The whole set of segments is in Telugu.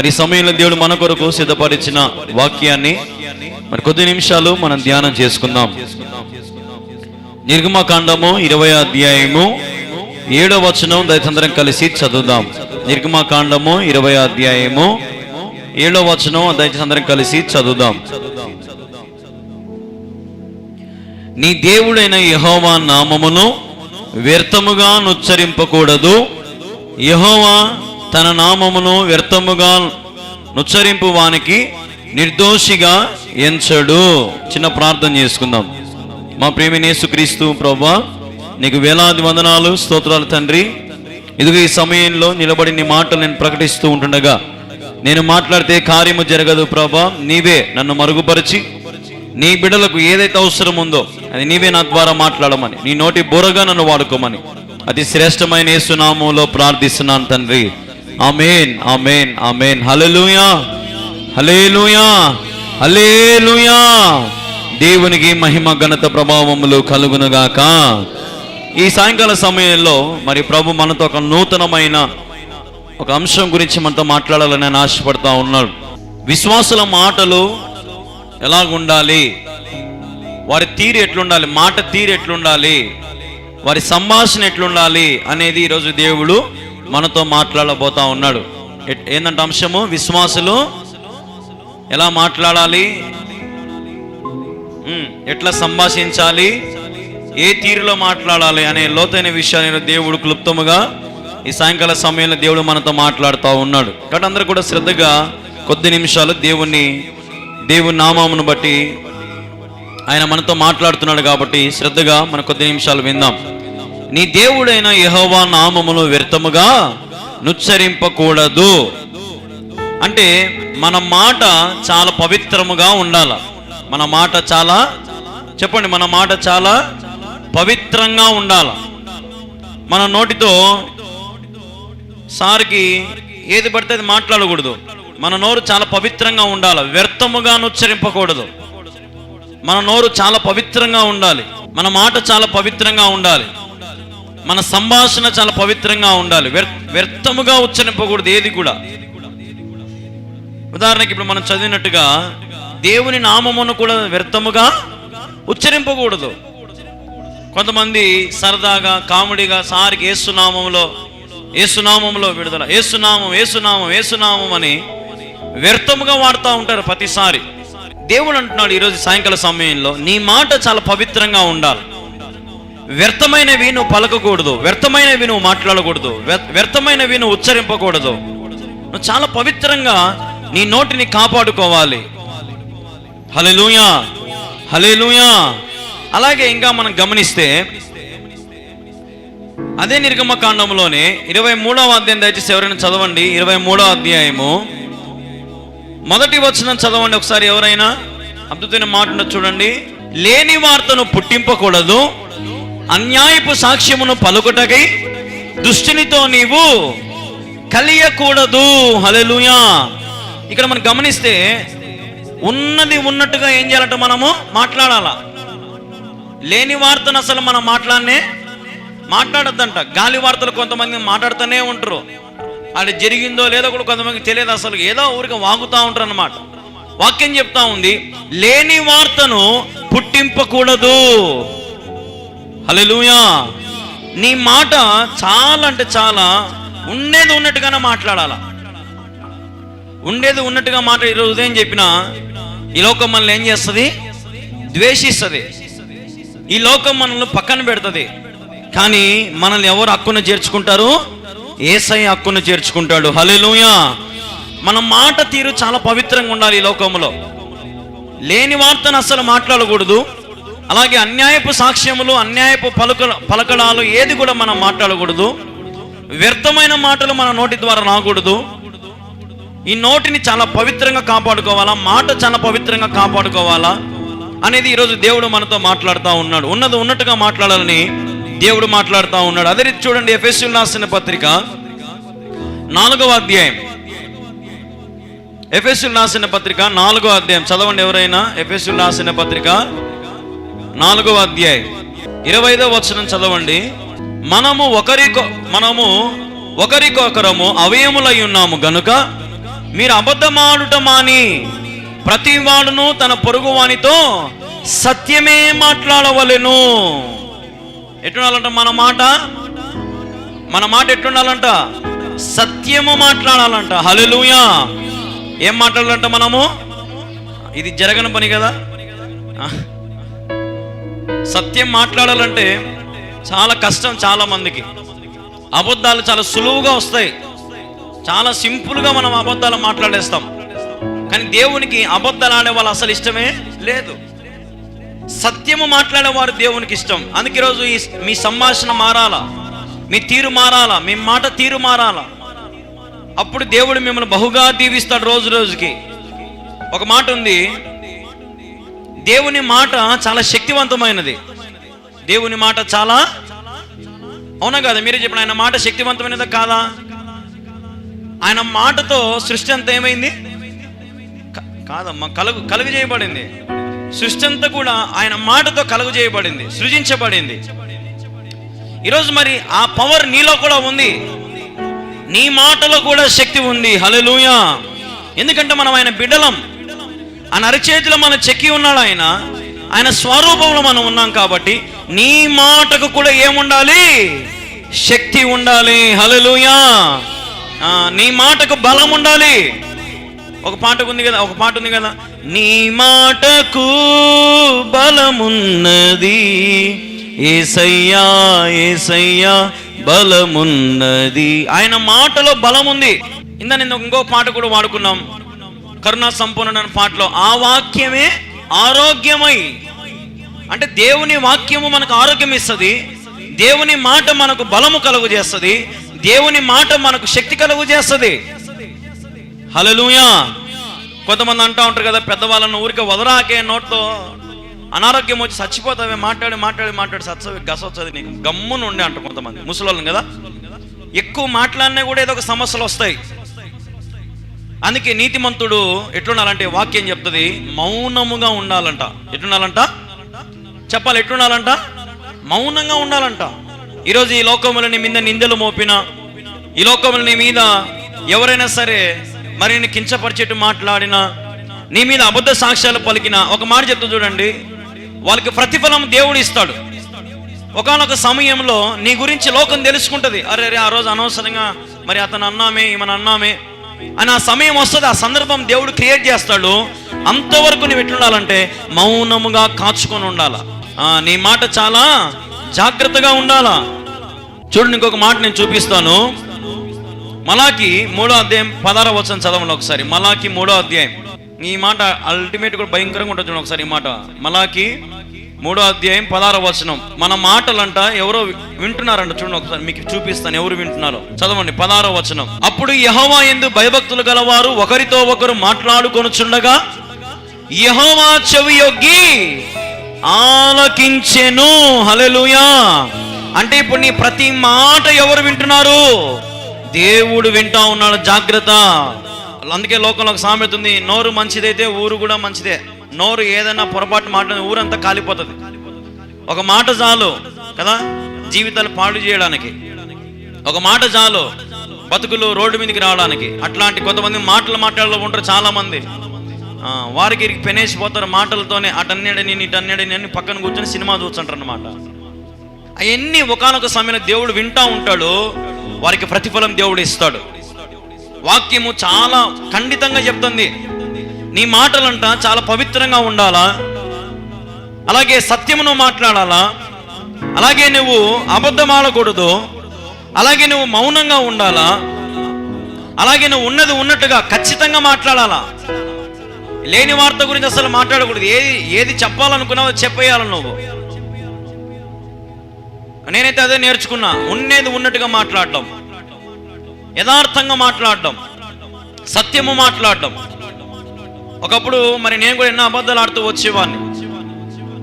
మరి సమయంలో దేవుడు మన కొరకు సిద్ధపరిచిన వాక్యాన్ని మరి కొద్ది నిమిషాలు మనం ధ్యానం చేసుకుందాం. నిర్గమకాండము ఇరవై అధ్యాయము ఏడో వచనం దయచందరం కలిసి చదువుదాం. నిర్గమకాండము ఇరవై అధ్యాయము ఏడో వచనం దయచందరం కలిసి చదువుదాం. నీ దేవుడైన యహోవా నామమును వ్యర్థముగా నుచ్చరింపకూడదు. యహోవా తన నామమును వ్యర్థముగా నుచ్చరింపు వానికి నిర్దోషిగా ఎంచడు. చిన్న ప్రార్థన చేసుకుందాం. మా ప్రేమినేసు క్రీస్తు ప్రభా నీకు వేలాది వందనాలు స్తోత్రాలు తండ్రి. ఇదిగో ఈ సమయంలో నిలబడి నీ మాటలు నేను ప్రకటిస్తూ ఉంటుండగా నేను మాట్లాడితే కార్యము జరగదు ప్రభా. నీవే నన్ను మరుగుపరిచి నీ బిడ్డలకు ఏదైతే అవసరం ఉందో అది నీవే నా ద్వారా మాట్లాడమని నీ నోటి బుర్రగా నన్ను వాడుకోమని. అతి శ్రేష్టమైన యేసునామంలో ప్రార్థిస్తున్నాను తండ్రి. Amen amen amen. Hallelujah hallelujah hallelujah దేవునికి మహిమ ఘనత ప్రభావములు కలుగునుగాక. ఈ సాయంకాల సమయంలో మరి ప్రభు మనతో ఒక నూతనమైన ఒక అంశం గురించి మనతో మాట్లాడాలని ఆయన ఆశపడతా ఉన్నాడు విశ్వాసుల మాటలు ఎలాగుండాలి? వారి తీరు ఎట్లుండాలి? మాట తీరు ఎట్లుండాలి? వారి సంభాషణ ఎట్లుండాలి? అనేది ఈరోజు దేవుడు మనతో మాట్లాడబోతా ఉన్నాడు. ఎట్- అంశము? విశ్వాసులు ఎలా మాట్లాడాలి? ఎట్లా సంభాషించాలి? ఏ తీరులో మాట్లాడాలి అనే లోతైన విషయాన్ని దేవుడు క్లుప్తముగా ఈ సాయంకాల సమయంలో దేవుడు మనతో మాట్లాడుతూ ఉన్నాడు. కాబట్టి అందరూ కూడా శ్రద్ధగా కొద్ది నిమిషాలు దేవుణ్ణి దేవుని నామమును బట్టి ఆయన మనతో మాట్లాడుతున్నాడు కాబట్టి శ్రద్ధగా మన కొద్ది నిమిషాలు విందాం. నీ దేవుడైన యహోవా నామమును వ్యర్థముగా నుచ్చరింపకూడదు. అంటే మన మాట చాలా పవిత్రముగా ఉండాల. మన మాట చాలా చెప్పండి మన మాట చాలా పవిత్రంగా ఉండాల. మన నోటితో సార్కి ఏది పడితే అది మాట్లాడకూడదు. మన నోరు చాలా పవిత్రంగా ఉండాలి. వ్యర్థముగా ఉచ్చరింపకూడదు మన నోరు చాలా పవిత్రంగా ఉండాలి. మన మాట చాలా పవిత్రంగా ఉండాలి. మన సంభాషణ చాలా పవిత్రంగా ఉండాలి. వ్యర్థముగా ఉచ్చరింపకూడదు ఏది కూడా. ఉదాహరణకి ఇప్పుడు మనం చదివినట్టుగా దేవుని నామమును కూడా వ్యర్థముగా ఉచ్చరింపకూడదు. కొంతమంది సరదాగా కామెడీగా సారికి ఏసునామంలో ఏసునామంలో విడుదల ఏసునామం ఏసునామం ఏసునామం అని వ్యర్థముగా వాడుతూ ఉంటారు ప్రతిసారి. దేవుడు అంటున్నాడు ఈరోజు సాయంకాల సమయంలో నీ మాట చాలా పవిత్రంగా ఉండాలి. వ్యర్థమైనవి నువ్వు పలకకూడదు. వ్యర్థమైనవి నువ్వు మాట్లాడకూడదు. వ్యర్థమైనవి నువ్వు ఉచ్చరింపకూడదు. నువ్వు చాలా పవిత్రంగా నీ నోటిని కాపాడుకోవాలి. హలెలుయా హలెలుయా అలాగే ఇంకా మనం గమనిస్తే అదే నిర్గమకాండంలోనే ఇరవై మూడవ అధ్యాయం దయచేసి ఎవరైనా చదవండి. ఇరవై మూడవ అధ్యాయము. మొదటి వచనం చదవండి ఒకసారి ఎవరైనా. అద్భుతమైన మాట చూడండి. లేని వార్తను పుట్టింపకూడదు. అన్యాయపు సాక్ష్యమును పలుకుటకై దుష్టినితో నీవు కలియకూడదు. హలెలుయా ఇక్కడ మనం గమనిస్తే ఉన్నది ఉన్నట్టుగా ఏం చేయాలంటే మనము మాట్లాడాలా. లేని వార్తను అసలు మనం మాట్లాడనే మాట్లాడద్దంట. గాలి వార్తలు కొంతమంది మాట్లాడుతూనే ఉంటారు. అది జరిగిందో లేదో కూడా కొంతమందికి తెలియదు అసలు. ఏదో ఊరికి వాగుతూ ఉంటారు అన్నమాట. వాక్యం చెప్తా ఉంది లేని వార్తను పుట్టింపకూడదు. హల్లెలూయా. నీ మాట చాలా అంటే చాలా ఉండేది ఉన్నట్టుగానే మాట్లాడాల? ఉండేది ఉన్నట్టుగా మాట ఈరోజు ఉదయం చెప్పిన ఈ లోకం మనల్ని ఏం చేస్తుంది? ద్వేషిస్తుంది. ఈ లోకం మనల్ని పక్కన పెడుతుంది. కానీ మనల్ని ఎవరు హక్కును చేర్చుకుంటారు? ఏసై హక్కును చేర్చుకుంటాడు. హల్లెలూయా. మన మాట తీరు చాలా పవిత్రంగా ఉండాలి ఈ లోకంలో లేని వార్తను అసలు మాట్లాడకూడదు. అలాగే అన్యాయపు సాక్ష్యములు అన్యాయపు పలుక పలకడాలు ఏది కూడా మనం మాట్లాడకూడదు. వ్యర్థమైన మాటలు మన నోటి ద్వారా రాకూడదు. ఈ నోటిని చాలా పవిత్రంగా కాపాడుకోవాలా మాట చాలా పవిత్రంగా కాపాడుకోవాలా అనేది ఈరోజు దేవుడు మనతో మాట్లాడుతూ ఉన్నాడు. ఉన్నది ఉన్నట్టుగా మాట్లాడాలని దేవుడు మాట్లాడుతూ ఉన్నాడు. అదే రీతి చూడండి ఎఫ్ఎస్యుల్ రాసిన పత్రిక నాలుగవ అధ్యాయం. ఎఫ్ఎస్యుల్ రాసిన పత్రిక నాలుగో అధ్యాయం. చదవండి ఎవరైనా? ఎఫ్ఎస్యుల్ రాసిన పత్రిక నాలుగవ అధ్యాయం. ఇరవై వచనం చదవండి. మనము ఒకరికొ మనము ఒకరికొకరము అవయములై ఉన్నాము గనుక మీరు అబద్ధమాడుట మాని ప్రతి వాడును తన పొరుగు వానితో సత్యమే మాట్లాడవలెను. ఎట్టుండాలంట మన మాట? మన మాట ఎట్టుండాలంట సత్యము మాట్లాడాలంట. హలెలుయా ఏం మాట్లాడాలంట మనము? ఇది జరగని పని కదా? సత్యం మాట్లాడాలంటే చాలా కష్టం చాలా మందికి. అబద్ధాలు చాలా సులువుగా వస్తాయి. చాలా సింపుల్గా మనం అబద్ధాలు మాట్లాడేస్తాం. కానీ దేవునికి అబద్ధాలు ఆడే వాళ్ళు అసలు ఇష్టమే లేదు. సత్యము మాట్లాడేవారు దేవునికి ఇష్టం. అందుకే ఈరోజు ఈ మీ సంభాషణ మారాలా? మీ తీరు మారాలా? మీ మాట తీరు మారాలా? అప్పుడు దేవుడు మిమ్మల్ని బహుగా దీవిస్తాడు రోజు రోజుకి. ఒక మాట ఉంది దేవుని మాట చాలా శక్తివంతమైనది. దేవుని మాట చాలా అవునా కదా? మీరే చెప్పండి ఆయన మాట శక్తివంతమైనదా కాదా? ఆయన మాటతో సృష్టి అంతా ఏమైంది? కాదమ్మా కలుగు కలుగు చేయబడింది. సృష్టి అంతా కూడా ఆయన మాటతో కలుగు చేయబడింది సృజించబడింది. ఈరోజు మరి ఆ పవర్ నీలో కూడా ఉంది. నీ మాటలో కూడా శక్తి ఉంది. హల్లెలూయా ఎందుకంటే మనం ఆయన బిడ్డలం. ఆయన అరచేతిలో మన చెక్కి ఉన్నాడు ఆయన. ఆయన స్వరూపంలో మనం ఉన్నాం కాబట్టి నీ మాటకు కూడా ఏముండాలి? శక్తి ఉండాలి. హలలుయా నీ మాటకు బలం ఉండాలి. ఒక పాట ఉంది కదా ఒక పాట ఉంది కదా. నీ మాటకు బలమున్నది ఏసయ్యా ఏసయ్యా బలమున్నది ఆయన మాటలో బలం ఉంది. ఇందా నేను ఇంకో పాట కూడా వాడుకున్నాం. కరుణా సంపూర్ణ పాటలో ఆ వాక్యమే ఆరోగ్యమై అంటే దేవుని వాక్యము మనకు ఆరోగ్యం ఇస్తుంది దేవుని మాట మనకు బలము కలుగు చేస్తుంది దేవుని మాట మనకు శక్తి కలుగు చేస్తుంది. హలలుయా కొంతమంది అంటూ ఉంటారు కదా పెద్దవాళ్ళను ఊరికే వదరాకే నోట్తో అనారోగ్యం వచ్చి చచ్చిపోతావే మాట్లాడి మాట్లాడి మాట్లాడి సత్సవి గసొచ్చది నీకు. గమ్మును ఉండే అంటారు కొంతమంది ముసలోళ్ళని కదా. ఎక్కువ మాట్లాడినా కూడా ఏదో ఒక సమస్యలు వస్తాయి. అందుకే నీతిమంతుడు ఎట్లుండాలంటే వాక్యం చెప్తుంది మౌనముగా ఉండాలంట. ఎట్లుండాలంట? చెప్పాలి ఎట్లుండాలంట? మౌనంగా ఉండాలంట. ఈరోజు ఈ లోకములని మీద నిందలు మోపిన ఈ లోకములని మీద ఎవరైనా సరే మరి నేను కించపరిచేట్టు మాట్లాడినా నీ మీద అబద్ధ సాక్ష్యాలు పలికిన ఒక మాట చెప్తూ చూడండి. వాళ్ళకి ప్రతిఫలం దేవుడు ఇస్తాడు. ఒకనొక సమయంలో నీ గురించి లోకం తెలుసుకుంటది. అరే అరే ఆ రోజు అనవసరంగా మరి అతను అన్నామే ఈమెను అన్నామే. అని ఆ సమయం వస్తుంది ఆ సందర్భం దేవుడు క్రియేట్ చేస్తాడు. అంతవరకు నువ్వు ఎట్లుండాలంటే మౌనముగా కాచుకొని ఉండాలా. నీ మాట చాలా జాగ్రత్తగా ఉండాలా. చూడండి ఇంకొక మాట నేను చూపిస్తాను. మలాకి మూడో అధ్యాయం పదార వచ్చిన చదవండి ఒకసారి. మలాకి మూడో అధ్యాయం. ఈ మాట అల్టిమేట్ కూడా భయంకరంగా ఉంటుంది చూడండి ఒకసారి ఈ మాట. మలాకి మూడో అధ్యాయం పదార వచనం. మన మాటలంట ఎవరో వింటున్నారంట చూడండి ఒకసారి మీకు చూపిస్తాను ఎవరు వింటున్నారో. చదవండి పదార వచనం. అప్పుడు యహోవా ఎందు భయభక్తులు గలవారు ఒకరితో ఒకరు మాట్లాడుకొనుచుండగా యహోవా చెవి యొగ్గి ఆలకించెను. హలెలుయా అంటే ఇప్పుడు నీ ప్రతి మాట ఎవరు వింటున్నారు? దేవుడు వింటా ఉన్నాడు జాగ్రత్త. అందుకే లోకంలో ఒక సామెత ఉంది నోరు మంచిదైతే ఊరు కూడా మంచిదే. నోరు ఏదైనా పొరపాటు మాట ఊరంతా కాలిపోతుంది. ఒక మాట చాలు కదా? జీవితాలు పాడు చేయడానికి. ఒక మాట చాలు బతుకులు రోడ్డు మీదకి రావడానికి. అట్లాంటి కొంతమంది మాటలు మాట్లాడలో ఉంటారు చాలా మంది వారికి పెనేసిపోతారు మాటలతోనే అటన్నేడు నేను ఇటన్నేడు నేను పక్కన కూర్చొని సినిమా చూస్తుంటారు అనమాట అవన్నీ ఒకనొక సమయంలో దేవుడు వింటా ఉంటాడు వారికి ప్రతిఫలం దేవుడు ఇస్తాడు. వాక్యము చాలా ఖండితంగా చెప్తుంది. నీ మాటలంట చాలా పవిత్రంగా ఉండాలా? అలాగే సత్యమును మాట్లాడాలా? అలాగే నువ్వు అబద్ధం ఆడకూడదు. అలాగే నువ్వు మౌనంగా ఉండాలా? అలాగే నువ్వు ఉన్నది ఉన్నట్టుగా ఖచ్చితంగా మాట్లాడాలా? లేని వార్త గురించి అసలు మాట్లాడకూడదు. ఏది ఏది చెప్పాలనుకున్నావో చెప్పేయాలి నువ్వు. నేనైతే అదే నేర్చుకున్నా. ఉన్నది ఉన్నట్టుగా మాట్లాడడం. యథార్థంగా మాట్లాడడం. సత్యము మాట్లాడడం. ఒకప్పుడు మరి నేను కూడా ఎన్నో అబద్ధాలు ఆడుతూ వచ్చేవాడిని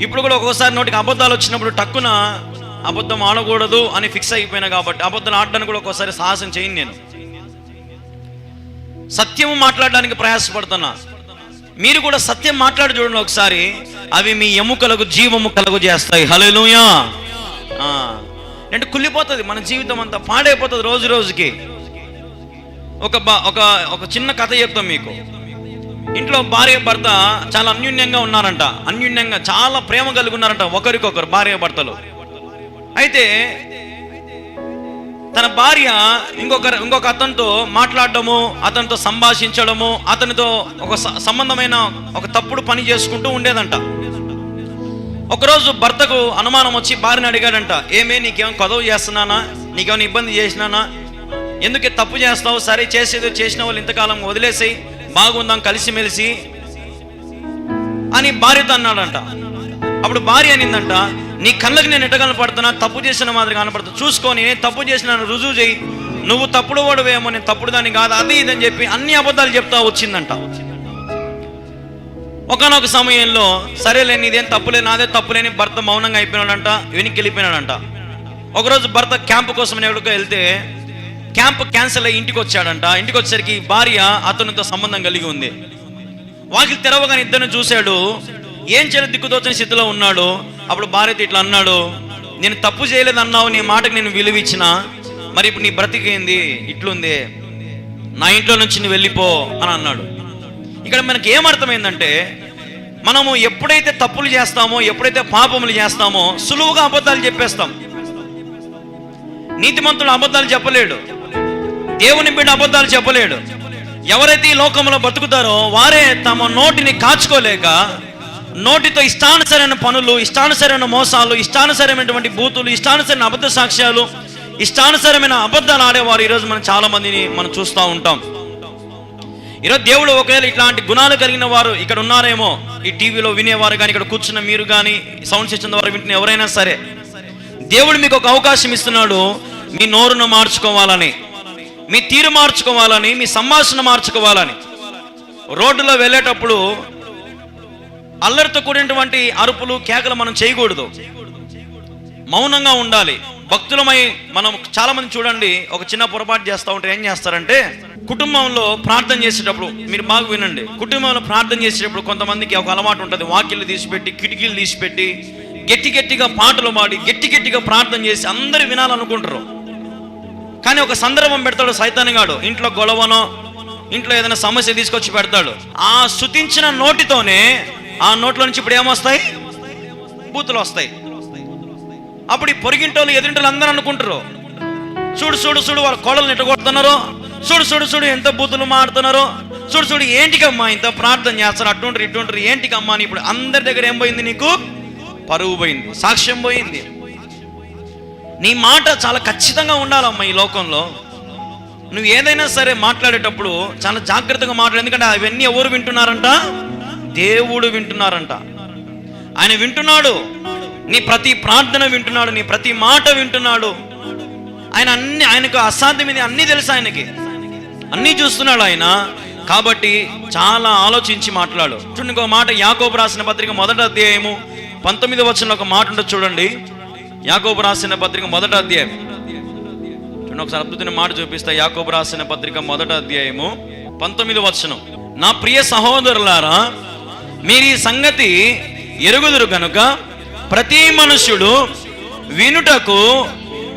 ఇప్పుడు కూడా ఒక్కోసారి నోటికి అబద్ధాలు వచ్చినప్పుడు టక్కున అబద్ధం ఆడకూడదు అని ఫిక్స్ అయిపోయినా కాబట్టి అబద్ధం ఆడడానికి కూడా ఒక్కోసారి సాహసం చేయను నేను. సత్యము మాట్లాడడానికి ప్రయాసపడుతున్నా. మీరు కూడా సత్యం మాట్లాడి చూడండి ఒకసారి. అవి మీ ఎముకలకు జీవము కలుగు చేస్తాయి. హలోయా అంటే కుళ్ళిపోతుంది మన జీవితం అంతా పాడైపోతుంది రోజు రోజుకి. ఒక ఒక ఒక చిన్న కథ చెప్తాం మీకు. ఇంట్లో భార్య భర్త చాలా అన్యూన్యంగా ఉన్నారంట. అన్యూన్యంగా చాలా ప్రేమ కలిగి ఉన్నారంట ఒకరికొకరు భార్య భర్తలు. అయితే తన భార్య ఇంకొక ఇంకొక అతనితో మాట్లాడటము అతనితో సంభాషించడము అతనితో ఒక సంబంధమైన ఒక తప్పుడు పని చేసుకుంటూ ఉండేదంట. ఒకరోజు భర్తకు అనుమానం వచ్చి భార్యని అడిగాడంట ఏమే నీకేం కొదవ చేస్తున్నానా? నీకేమైనా ఇబ్బంది చేసినానా? ఎందుకు తప్పు చేస్తావు? సరే చేసేదో చేసిన వాళ్ళు ఇంతకాలం వదిలేసేయి. బాగుందాం కలిసిమెలిసి అని భార్యతో అన్నాడంట. అప్పుడు భార్య అనిందంట నీ కళ్ళకి నేను ఎట్ట కనపడుతున్నా తప్పు చేసిన మాదిరి కనపడుతున్నా చూసుకొని నేను తప్పు చేసిన రుజువు చేయి. నువ్వు తప్పుడు వాడువేమో నేను తప్పుడు దాన్ని కాదు. అది ఇదని చెప్పి అన్ని అబద్ధాలు చెప్తా వచ్చిందంట. ఒకనొక సమయంలో సరేలే నీదేం తప్పులే నాదే తప్పులేని భర్త మౌనంగా అయిపోయినాడంట వెనక్కి వెళ్ళిపోయినాడంట. ఒకరోజు భర్త క్యాంపు కోసం ఎవరికో వెళ్తే క్యాంప్ క్యాన్సిల్ అయ్యి ఇంటికి వచ్చాడంట. ఇంటికి వచ్చేసరికి భార్య అతనితో సంబంధం కలిగి ఉంది. వాకిలు తెరవగానే ఇద్దరిని చూశాడు. ఏం చేయలేదు దిక్కుదోచని స్థితిలో ఉన్నాడు. అప్పుడు భార్యతో ఇట్లా అన్నాడు నేను తప్పు చేయలేదన్నావు నీ మాటకు నేను విలువ ఇచ్చిన. మరి ఇప్పుడు నీ బ్రతికేంది ఇట్లుంది. నా ఇంట్లో నుంచి నువ్వు వెళ్ళిపో అని అన్నాడు. ఇక్కడ మనకి ఏమర్థమైందంటే మనము ఎప్పుడైతే తప్పులు చేస్తామో ఎప్పుడైతే పాపములు చేస్తామో సులువుగా అబద్ధాలు చెప్పేస్తాం. నీతిమంతుడు అబద్ధాలు చెప్పలేడు. దేవుని బిడ్డ అబద్ధాలు చెప్పలేడు. ఎవరైతే ఈ లోకంలో బతుకుతారో వారే తమ నోటిని కాచుకోలేక నోటితో ఇష్టానుసరైన పనులు ఇష్టానుసరైన మోసాలు ఇష్టానుసరమైనటువంటి బూతులు ఇష్టానుసరైన అబద్ధ సాక్ష్యాలు ఇష్టానుసరమైన అబద్ధాలు ఆడేవారు ఈరోజు మనం చాలా మందిని మనం చూస్తూ ఉంటాం. ఈరోజు దేవుడు ఒకవేళ ఇట్లాంటి గుణాలు కలిగిన వారు ఇక్కడ ఉన్నారేమో ఈ టీవీలో వినేవారు కానీ ఇక్కడ కూర్చున్న మీరు కానీ సౌండ్ సిస్టమ్ ద్వారా వింటున్న ఎవరైనా సరే దేవుడు మీకు ఒక అవకాశం ఇస్తున్నాడు మీ నోరును మార్చుకోవాలని. మీ తీరు మార్చుకోవాలని మీ సంభాషణ మార్చుకోవాలని. రోడ్డులో వెళ్ళేటప్పుడు అల్లరితో కూడినటువంటి అరుపులు కేకలు మనం చేయకూడదు. మౌనంగా ఉండాలి. భక్తులమై మనం చాలా మంది చూడండి ఒక చిన్న పొరపాటు చేస్తూ ఉంటే ఏం చేస్తారంటే కుటుంబంలో ప్రార్థన చేసేటప్పుడు మీరు బాగా వినండి. కుటుంబంలో ప్రార్థన చేసేటప్పుడు కొంతమందికి ఒక అలవాటు ఉంటుంది. వాకిళ్ళు తీసిపెట్టి కిటికీలు తీసిపెట్టి గట్టి గట్టిగా పాటలు పాడి గట్టి గట్టిగా ప్రార్థన చేసి అందరు వినాలనుకుంటారు. కానీ ఒక సందర్భం పెడతాడు సైతానిగాడు ఇంట్లో గొడవనో ఇంట్లో ఏదైనా సమస్య తీసుకొచ్చి పెడతాడు. ఆ శుతించిన నోటితోనే ఆ నోట్లో నుంచి ఇప్పుడు ఏమొస్తాయి? బూతులు వస్తాయి. అప్పుడు ఈ పొరిగింటోళ్ళు ఎదురింటోళ్ళు అందరూ అనుకుంటారు. చూడు చూడు చూడు వాళ్ళ కోడలు నెట్టగొడుతున్నారు చూడు చూడు చూడు ఎంత బూతులు మాడుతున్నారు? చూడు చూడు ఏంటికమ్మా ఇంత ప్రార్థన చేస్తారు అట్టుంటారు ఇట్టుంటారు ఏంటికమ్మా అని ఇప్పుడు అందరి దగ్గర ఏం పోయింది నీకు? పరువు పోయింది సాక్ష్యం పోయింది. నీ మాట చాలా ఖచ్చితంగా ఉండాలమ్మా ఈ లోకంలో. నువ్వు ఏదైనా సరే మాట్లాడేటప్పుడు చాలా జాగ్రత్తగా మాట్లాడు. ఎందుకంటే అవన్నీ ఎవరు వింటున్నారంట? దేవుడు వింటున్నారంట. ఆయన వింటున్నాడు. నీ ప్రతి ప్రార్థన వింటున్నాడు. నీ ప్రతి మాట వింటున్నాడు. ఆయన అన్ని ఆయనకు అసాధ్యమైనది అన్నీ తెలుసు ఆయనకి. అన్నీ చూస్తున్నాడు ఆయన. కాబట్టి చాలా ఆలోచించి మాట్లాడు. చూడండి ఇంకో మాట యాకోబు రాసిన పత్రిక మొదట అధ్యాయము పంతొమ్మిది వచ్చిన ఒక మాట ఉంటుంది చూడండి. యాకోబు రాసిన పత్రిక మొదట అధ్యాయం. చూడండి ఒకసారి అద్భుతమైన మాట చూపిస్తా. యాకోబు రాసిన పత్రిక మొదట అధ్యాయము పంతొమ్మిది వచనం. నా ప్రియ సహోదరులారా మీరు ఈ సంగతి ఎరుగుదురు కనుక ప్రతి మనుష్యుడు వినుటకు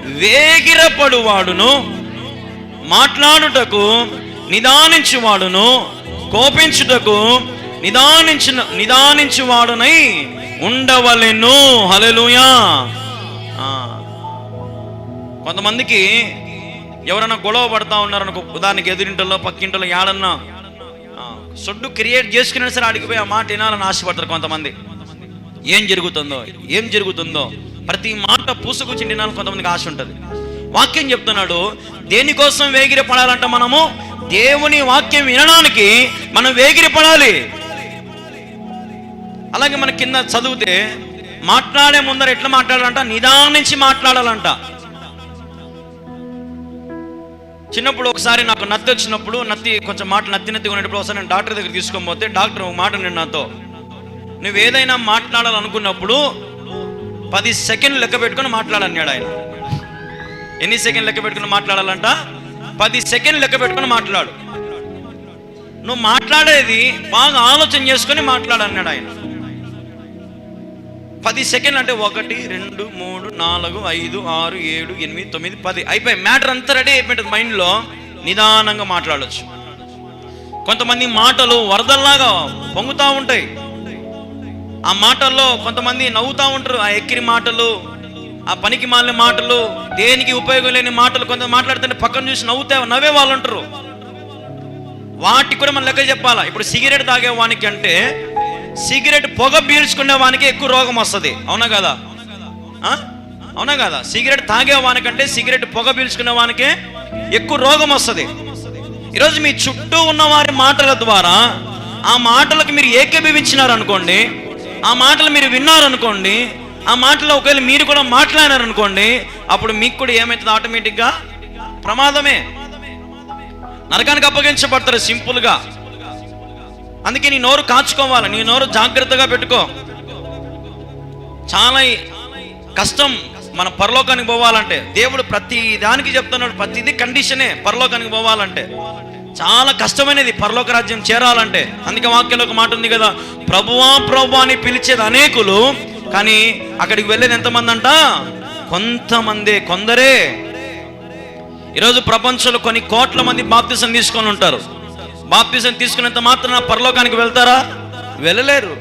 వేగిరపడువాడును మాట్లాడుటకు నిదానించువాడును కోపించుటకు నిదానించిన నిదానించువాడునై ఉండవలెను. హల్లెలూయా. కొంతమందికి ఎవరైనా గొడవ పడతా ఉన్నారనుకో ఉదాహరణకి ఎదురింటలో పక్కింటలో ఏడన్నా సొడ్డు క్రియేట్ చేసుకునే సరే అడిగిపోయి ఆ మాట వినాలని ఆశపడతారు కొంతమంది. ఏం జరుగుతుందో ఏం జరుగుతుందో ప్రతి మాట పూసుకొచ్చి వినాలని కొంతమందికి ఆశ ఉంటుంది. వాక్యం చెప్తున్నాడు దేనికోసం వేగిరి పడాలంట మనము దేవుని వాక్యం వినడానికి మనం వేగిరి పడాలి. అలాగే మన కింద చదివితే మాట్లాడే ముందర ఎట్లా మాట్లాడాలంట? నిదానించి మాట్లాడాలంట. చిన్నప్పుడు ఒకసారి నాకు నత్తి వచ్చినప్పుడు నత్తి కొంచెం మాట నత్తి నత్తి ఉన్నప్పుడు ఒకసారి నేను డాక్టర్ దగ్గర తీసుకొని పోతే డాక్టర్ ఒక మాట నేను నాతో. నువ్వు ఏదైనా మాట్లాడాలనుకున్నప్పుడు పది సెకండ్లు లెక్క పెట్టుకుని మాట్లాడన్నాడు ఆయన. ఎన్ని సెకండ్ లెక్క పెట్టుకుని మాట్లాడాలంట? పది సెకండ్లు లెక్క పెట్టుకుని మాట్లాడు. నువ్వు మాట్లాడేది బాగా ఆలోచన చేసుకొని మాట్లాడన్నాడు ఆయన. పది సెకండ్లు అంటే ఒకటి రెండు మూడు నాలుగు ఐదు ఆరు ఏడు ఎనిమిది తొమ్మిది పది. అయిపోయి మ్యాటర్ అంతా రెడీ అయిపోయింది మైండ్లో. నిదానంగా మాట్లాడవచ్చు కొంతమంది మాటలు వరదల్లాగా పొంగుతూ ఉంటాయి. ఆ మాటల్లో కొంతమంది నవ్వుతూ ఉంటారు. ఆ ఎక్కిరి మాటలు ఆ పనికి మాలిన మాటలు దేనికి ఉపయోగం లేని మాటలు కొంత మాట్లాడుతుంటే పక్కన చూసి నవ్వుతే నవ్వే వాళ్ళు ఉంటారు వాటికి కూడా మనం లెక్క చెప్పాలా? ఇప్పుడు సిగరెట్ తాగే వానికి అంటే సిగరెట్ పొగ పీల్చుకునే వానికి ఎక్కువ రోగం వస్తుంది. అవునా కదా? అవునా కదా? సిగరెట్ తాగే వానికంటే సిగరెట్ పొగ పీల్చుకునే వానికే ఎక్కువ రోగం వస్తుంది. ఈరోజు మీ చుట్టూ ఉన్న వారి మాటల ద్వారా ఆ మాటలకు మీరు ఏకీభవించినారనుకోండి ఆ మాటలు మీరు విన్నారనుకోండి ఆ మాటలో ఒకవేళ మీరు కూడా మాట్లాడారనుకోండి అప్పుడు మీకు కూడా ఏమవుతుంది ఆటోమేటిక్గా ప్రమాదమే. నరకానికి అప్పగించబడతారు సింపుల్గా. అందుకే నీ నోరు కాచుకోవాలి నీ నోరు జాగ్రత్తగా పెట్టుకో. చాలా కష్టం మన పరలోకానికి పోవాలంటే. దేవుడు ప్రతి దానికి చెప్తున్నాడు ప్రతిదీ కండిషనే పరలోకానికి పోవాలంటే. చాలా కష్టమైనది పరలోక రాజ్యం చేరాలంటే. అందుకే వాక్యంలో ఒక మాట ఉంది కదా ప్రభువా ప్రభు అని పిలిచేది అనేకులు కానీ అక్కడికి వెళ్ళేది ఎంతమంది అంట కొంతమంది కొందరే. ఈరోజు ప్రపంచంలో కొన్ని కోట్ల మంది బాప్తిసం తీసుకొని ఉంటారు. బాప్తిజం తీసుకున్నంత మాత్రాన పరలోకానికి వెళ్తారా? వెళ్ళలేరు.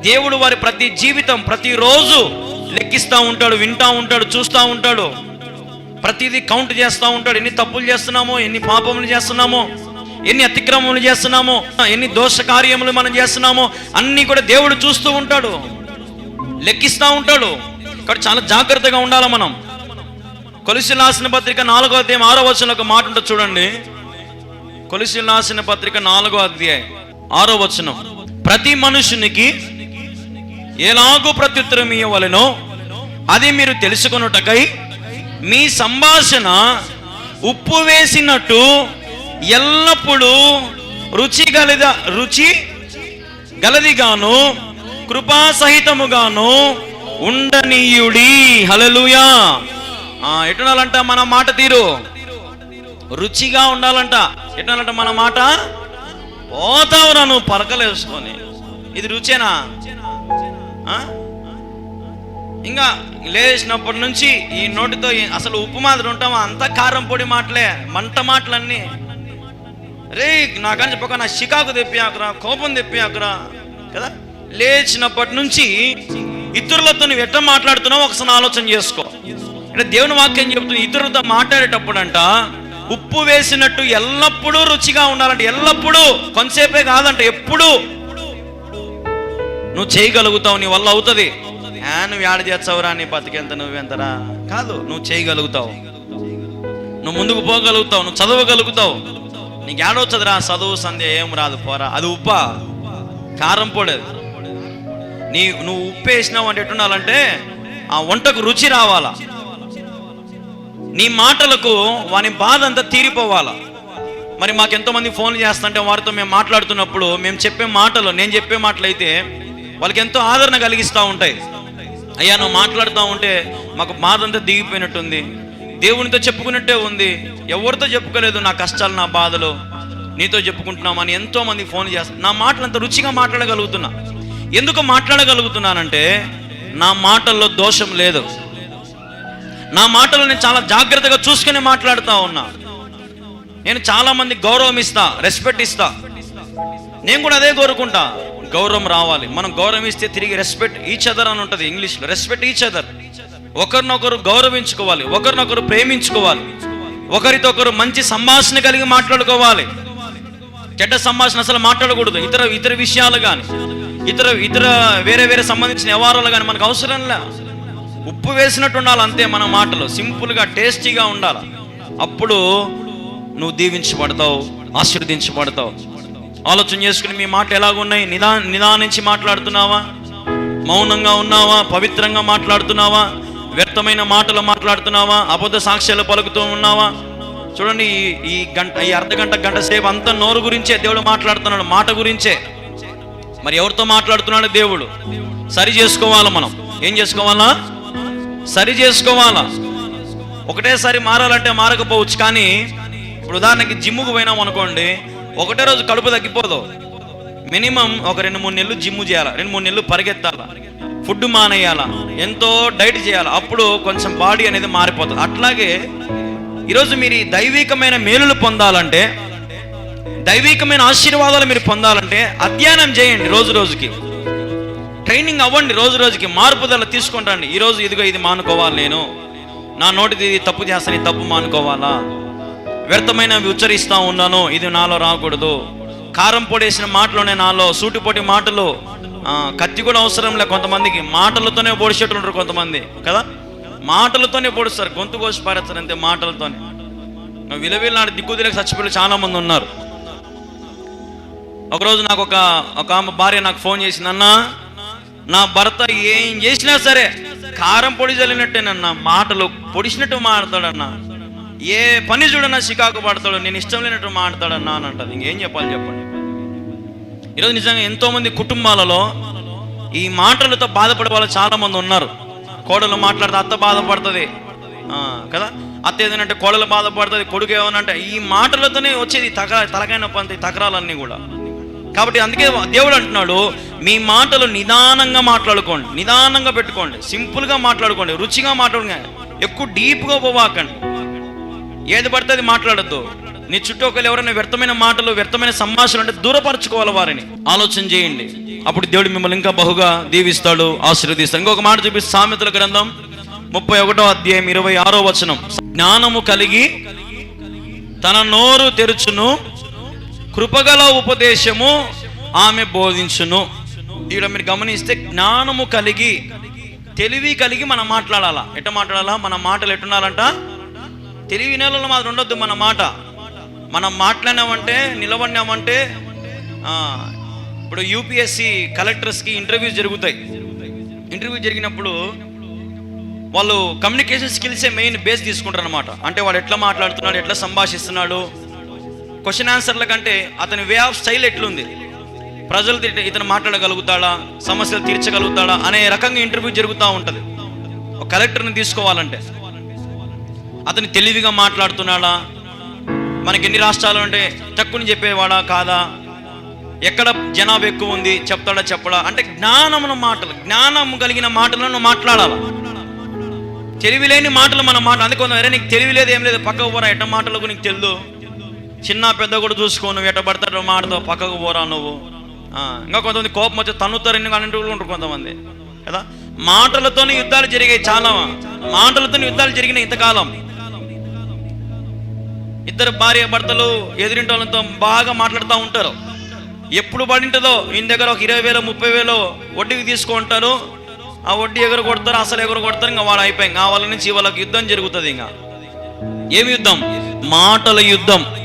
దేవుడు వారి ప్రతి జీవితం ప్రతిరోజు లెక్కిస్తూ ఉంటాడు వింటా ఉంటాడు చూస్తూ ఉంటాడు. ప్రతిదీ కౌంట్ చేస్తూ ఉంటాడు. ఎన్ని తప్పులు చేస్తున్నామో ఎన్ని పాపములు చేస్తున్నామో ఎన్ని అతిక్రమములు చేస్తున్నామో ఎన్ని దోష కార్యములు మనం చేస్తున్నామో అన్నీ కూడా దేవుడు చూస్తూ ఉంటాడు. లెక్కిస్తూ ఉంటాడు. కాబట్టి చాలా జాగ్రత్తగా ఉండాలి మనం. కొలిసి రాసిన పత్రిక నాలుగో అధ్యాయం ఆరో వచనంలో ఒక మాట ఉంటుంది చూడండి. కొలిసి రాసిన పత్రిక నాలుగో అధ్యాయం ఆరో వచనం. ప్రతి మనుషునికి ఎలాగో ప్రత్యుత్తరం ఇవ్వవలెనో అది మీరు తెలుసుకొనుటకై మీ సంభాషణ ఉప్పు వేసినట్టు ఎల్లప్పుడూ రుచి గలద రుచి గలదిగాను కృపాసహితముగాను ఉండనీయుడి. హలలుయా ఎటునాలంట మన మాట తీరు? రుచిగా ఉండాలంట. ఎటునాలంట మన మాట? పోతావురా నువ్వు పరకలేసుకొని ఇది రుచేనా? ఇంకా లేచినప్పటి నుంచి ఈ నోటితో అసలు ఉప్పు మాదిరి ఉంటామా అంత కారం పొడి మాటలే మంట మాటలన్నీ. రే నాకని చెప్పక నా షికాకు తెప్పియాకరా కోపం తెప్పియాకరా. కదా? లేచినప్పటి నుంచి ఇతరులతో నువ్వు ఎట్లా మాట్లాడుతున్నావు ఒకసారి ఆలోచన చేసుకో. అంటే దేవుని వాక్యం చెబుతుంది ఇతరులతో మాట్లాడేటప్పుడు అంట ఉప్పు వేసినట్టు ఎల్లప్పుడూ రుచిగా ఉండాలంటే ఎల్లప్పుడూ కొంతసేపే కాదంట ఎప్పుడూ. నువ్వు చేయగలుగుతావు నీ వల్ల అవుతుంది. ఆ, నువ్వు యాడ చేస్తావురా నీ బతికెంత నువ్వెంతరా? కాదు నువ్వు చేయగలుగుతావు. నువ్వు ముందుకు పోగలుగుతావు నువ్వు చదవగలుగుతావు. నీకు ఏడవచ్చదురా చదువు సంధ్య ఏం రాదు పోరా. అది ఉప్ప? కారం పొడేది నీ నువ్వు ఉప్పు వేసినావు అంటే ఎట్టుండాలంటే ఆ వంటకు రుచి రావాలా. నీ మాటలకు వాని బాధ అంతా తీరిపోవాలా? మరి మాకు ఎంతోమంది ఫోన్లు చేస్తుంటే వారితో మేము మాట్లాడుతున్నప్పుడు మేము చెప్పే మాటలు నేను చెప్పే మాటలు అయితే వాళ్ళకి ఎంతో ఆదరణ కలిగిస్తూ ఉంటాయి. అయ్యా నువ్వు మాట్లాడుతూ ఉంటే మాకు బాధ అంతా దిగిపోయినట్టుంది. దేవునితో చెప్పుకున్నట్టే ఉంది. ఎవరితో చెప్పుకోలేదు నా కష్టాలు నా బాధలు. నీతో చెప్పుకుంటున్నామని ఎంతోమంది ఫోన్ చేస్తారు నా మాటలు అంత రుచిగా మాట్లాడగలుగుతున్నా. ఎందుకు మాట్లాడగలుగుతున్నానంటే నా మాటల్లో దోషం లేదు. నా మాటలు నేను చాలా జాగ్రత్తగా చూసుకుని మాట్లాడుతూ ఉన్నా. నేను చాలా మంది గౌరవం ఇస్తా రెస్పెక్ట్ ఇస్తా. నేను కూడా అదే కోరుకుంటా. గౌరవం రావాలి. మనం గౌరవం ఇస్తే తిరిగి రెస్పెక్ట్ ఈచ్ అదర్ అని ఉంటుంది ఇంగ్లీష్లో. రెస్పెక్ట్ ఈచ్ అదర్ ఒకరినొకరు గౌరవించుకోవాలి. ఒకరినొకరు ప్రేమించుకోవాలి. ఒకరితో ఒకరు మంచి సంభాషణ కలిగి మాట్లాడుకోవాలి. చెడ్డ సంభాషణ అసలు మాట్లాడకూడదు. ఇతర ఇతర విషయాలు కానీ ఇతర ఇతర వేరే వేరే సంబంధించిన వ్యవహారాలు కానీ మనకు అవసరం లే. ఉప్పు వేసినట్టు ఉండాలి అంతే మన మాటలు. సింపుల్గా టేస్టీగా ఉండాలి. అప్పుడు నువ్వు దీవించబడతావు ఆశీర్వదించబడతావు. ఆలోచన చేసుకుని మీ మాట ఎలాగున్నాయి? నిదా నిదానించి మాట్లాడుతున్నావా? మౌనంగా ఉన్నావా? పవిత్రంగా మాట్లాడుతున్నావా? వ్యర్థమైన మాటలు మాట్లాడుతున్నావా? అబద్ధ సాక్ష్యాలు పలుకుతూ ఉన్నావా? చూడండి ఈ- ఈ గంట ఈ అర్ధ గంట గంట సేపు అంతా నోరు గురించే దేవుడు మాట్లాడుతున్నాడు మాట గురించే. మరి ఎవరితో మాట్లాడుతున్నాడు దేవుడు? సరి చేసుకోవాలి మనం. ఏం చేసుకోవాలా? సరి చేసుకోవాలా? ఒకటేసారి మారాలంటే మారకపోవచ్చు కానీ ఇప్పుడు ఉదాహరణకి జిమ్ముకు పోయినాం అనుకోండి ఒకటే రోజు కడుపు తగ్గిపోదు. మినిమం ఒక రెండు మూడు నెలలు జిమ్ చేయాలి? రెండు మూడు నెలలు పరిగెత్తాలా? ఫుడ్ మానేయాలా? ఎంతో డైట్ చేయాలి? అప్పుడు కొంచెం బాడీ అనేది మారిపోతుంది. అట్లాగే ఈరోజు మీరు ఈ దైవికమైన మేలులు పొందాలంటే దైవికమైన ఆశీర్వాదాలు మీరు పొందాలంటే అధ్యయనం చేయండి రోజు రోజుకి. ట్రైనింగ్ అవ్వండి రోజు రోజుకి మార్పుదల తీసుకుంటాండి. ఈరోజు ఇదిగో ఇది మానుకోవాలి నేను. నా నోటిది ఇది తప్పు చేస్తాను ఇది తప్పు మానుకోవాలా? వ్యర్థమైనవి ఉచ్చరిస్తూ ఉన్నాను ఇది నాలో రాకూడదు. కారం పొడేసిన మాటలోనే నాలో సూటిపోటి మాటలు కత్తి కూడా అవసరం లే కొంతమందికి. మాటలతోనే పొడిచేటుంటారు కొంతమంది కదా? మాటలతోనే పొడుస్తారు గొంతు కోసి పారేస్తారు అంతే మాటలతోనే. విలవిల్లాడి దిక్కు తిరగ చచ్చిపోయి చాలా మంది ఉన్నారు. ఒకరోజు నాకు ఒక ఒక ఆమె భార్య నాకు ఫోన్ చేసిందన్నా నా భర్త ఏం చేసినా సరే కారం పొడి చల్లినట్టేనన్న మాటలు పొడిచినట్టు మాడతాడన్న ఏ పని చూడన్నా చికాకు పడతాడు నేను ఇష్టం లేనట్టు మాడతాడన్నా అని అంటది. ఇంకేం చెప్పాలి చెప్పండి. ఈరోజు నిజంగా ఎంతో మంది కుటుంబాలలో ఈ మాటలతో బాధపడే వాళ్ళు చాలా మంది ఉన్నారు. కోడలు మాట్లాడితే అత్త బాధపడుతుంది. కదా? అత్త ఏదనంటే కోడలు బాధపడుతుంది కొడుకు ఏమనంటే ఈ మాటలతోనే వచ్చేది తగ తలకైన నొప్పి తకరాలన్నీ కూడా. కాబట్టి అందుకే దేవుడు అంటున్నాడు మీ మాటలు నిదానంగా మాట్లాడుకోండి. నిదానంగా పెట్టుకోండి. సింపుల్గా మాట్లాడుకోండి. రుచిగా మాట్లాడుకోండి. ఎక్కువ డీప్గా పోవాకండి ఏది పడితే అది మాట్లాడద్దు. నీ చుట్టూ ఒకరు ఎవరైనా వ్యర్థమైన మాటలు వ్యర్థమైన సంభాషణ అంటే దూరపరచుకోవాలి వారిని. ఆలోచన చేయండి. అప్పుడు దేవుడు మిమ్మల్ని ఇంకా బహుగా దీవిస్తాడు ఆశీర్వదిస్తాడు. ఇంకొక మాట చూపి సామెతల గ్రంథం ముప్పై ఒకటో అధ్యాయం ఇరవై ఆరో వచనం. జ్ఞానము కలిగి తన నోరు తెరుచును కృపగల ఉపదేశము ఆమె బోధించును. ఇక్కడ మీరు గమనిస్తే జ్ఞానము కలిగి తెలివి కలిగి మనం మాట్లాడాలా? ఎట్ట మాట్లాడాలా? మన మాటలు ఎట్టున్నారంట? తెలివి నెలలో మాత్రం ఉండొద్దు మన మాట. మనం మాట్లాడినామంటే నిలబడినామంటే ఇప్పుడు యూపీఎస్సి కలెక్టర్స్కి ఇంటర్వ్యూస్ జరుగుతాయి. ఇంటర్వ్యూ జరిగినప్పుడు వాళ్ళు కమ్యూనికేషన్ స్కిల్సే మెయిన్ బేస్ తీసుకుంటారు అనమాట అంటే వాడు ఎట్లా మాట్లాడుతున్నాడు ఎట్లా సంభాషిస్తున్నాడు క్వశ్చన్ ఆన్సర్ల కంటే అతని వే ఆఫ్ స్టైల్ ఎట్లుంది? ప్రజలు ఇతను మాట్లాడగలుగుతాడా? సమస్యలు తీర్చగలుగుతాడా? అనే రకంగా ఇంటర్వ్యూ జరుగుతూ ఉంటుంది. ఒక కలెక్టర్ని తీసుకోవాలంటే. అతను తెలివిగా మాట్లాడుతున్నాడా? మనకి ఎన్ని రాష్ట్రాలు అంటే తక్కువని చెప్పేవాడా? కాదా? ఎక్కడ జనాభా ఎక్కువ ఉంది? చెప్తాడా? చెప్పడా? అంటే జ్ఞానమున మాటలు జ్ఞానం కలిగిన మాటలను మాట్లాడాలి? తెలివి లేని మాటలు మనం మాట అందుకే కొంత నీకు తెలివి లేదు ఏం లేదు పక్క పోరా ఎట్ట మాటలకు నీకు తెలియదు చిన్న పెద్ద కూడా చూసుకో నువ్వు ఎట్ట పడతాడో మాటతో పక్కకు పోరా నువ్వు. ఇంకా కొంతమంది కోపం వచ్చి తన్నుతారు ఎన్ని అన్నింటి ఉంటారు కొంతమంది. కదా? మాటలతోనే యుద్ధాలు జరిగాయి చాలా మాటలతోనే యుద్ధాలు జరిగినాయి ఇంతకాలం. ఇద్దరు భార్య భర్తలు ఎదురింటి వాళ్ళతో బాగా మాట్లాడుతూ ఉంటారు. ఎప్పుడు పడింటుందో ఈయన దగ్గర ఒక ఇరవై వేలు ముప్పై వేలు వడ్డీకి తీసుకుంటారు ఆ వడ్డీ ఎగురు కొడతారు అసలు ఎగురు కొడతారు ఇంకా వాడు అయిపోయి ఇంకా వాళ్ళ నుంచి వాళ్ళకి యుద్ధం జరుగుతుంది ఇంకా. ఏమి యుద్ధం? మాటల యుద్ధం.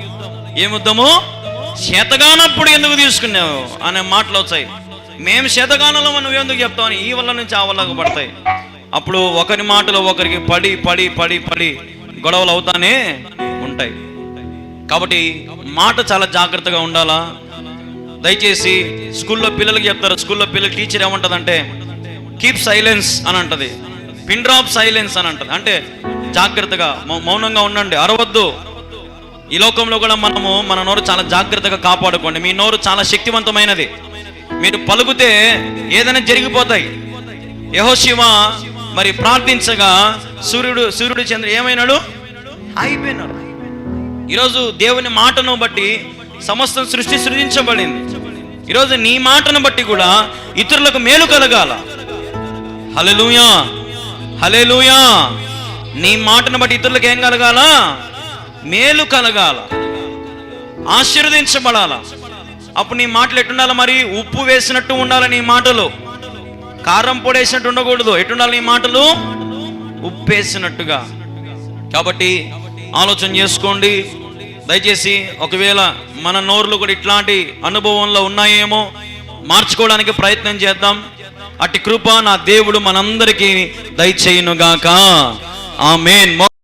ఏముద్దము? యుద్ధము శతగానప్పుడు ఎందుకు తీసుకున్నావు? అనే మాటలు వచ్చాయి. మేము శతగానంలో నువ్వు ఎందుకు చెప్తావు అని ఈ వల్ల నుంచి ఆ వల్లకు పడతాయి. అప్పుడు ఒకరి మాటలు ఒకరికి పడి పడి పడి పడి గొడవలు అవుతానే ఉంటాయి. కాబట్టి మాట చాలా జాగ్రత్తగా ఉండాలా? దయచేసి స్కూల్లో పిల్లలకి చెప్తారు? స్కూల్లో పిల్లలు టీచర్ ఏమంటదంటే కీప్ సైలెన్స్ అని అంటది. పిన్ డ్రాప్ సైలెన్స్ అని అంటది. అంటే జాగ్రత్తగా మౌ- మౌనంగా ఉండండి. అరవద్దు. ఈ లోకంలో కూడా మనము మన నోరు చాలా జాగ్రత్తగా కాపాడుకోండి. మీ నోరు చాలా శక్తివంతమైనది. మీరు పలుకుతే ఏదైనా జరిగిపోతాయి. యహోశివ మరి ప్రార్థించగా సూర్యుడు సూర్యుడు చంద్ర ఏమైనాడు? అయిపోయినాడు ఈరోజు దేవుని మాటను బట్టి సమస్తం సృష్టి సృజించబడింది. ఈరోజు నీ మాటను బట్టి కూడా ఇతరులకు మేలు కలగాల. హలెలూయా హలెలూయా నీ మాటను బట్టి ఇతరులకు ఏం కలగాల? మేలు కలగాల. ఆశీర్వదించబడాల. అప్పుడు నీ మాటలు ఎట్టుండాలి మరి? ఉప్పు వేసినట్టు ఉండాలి నీ మాటలు. కారం పొడేసినట్టు ఉండకూడదు. ఎట్టుండాలి నీ మాటలు? ఉప్పు వేసినట్టుగా. కాబట్టి ఆలోచన చేసుకోండి. దయచేసి ఒకవేళ మన నోర్లు కూడా ఇట్లాంటి అనుభవంలో ఉన్నాయేమో మార్చుకోవడానికి ప్రయత్నం చేద్దాం. అట్టి కృప నా దేవుడు మనందరికీ దయచేయునుగాక. ఆమేన్.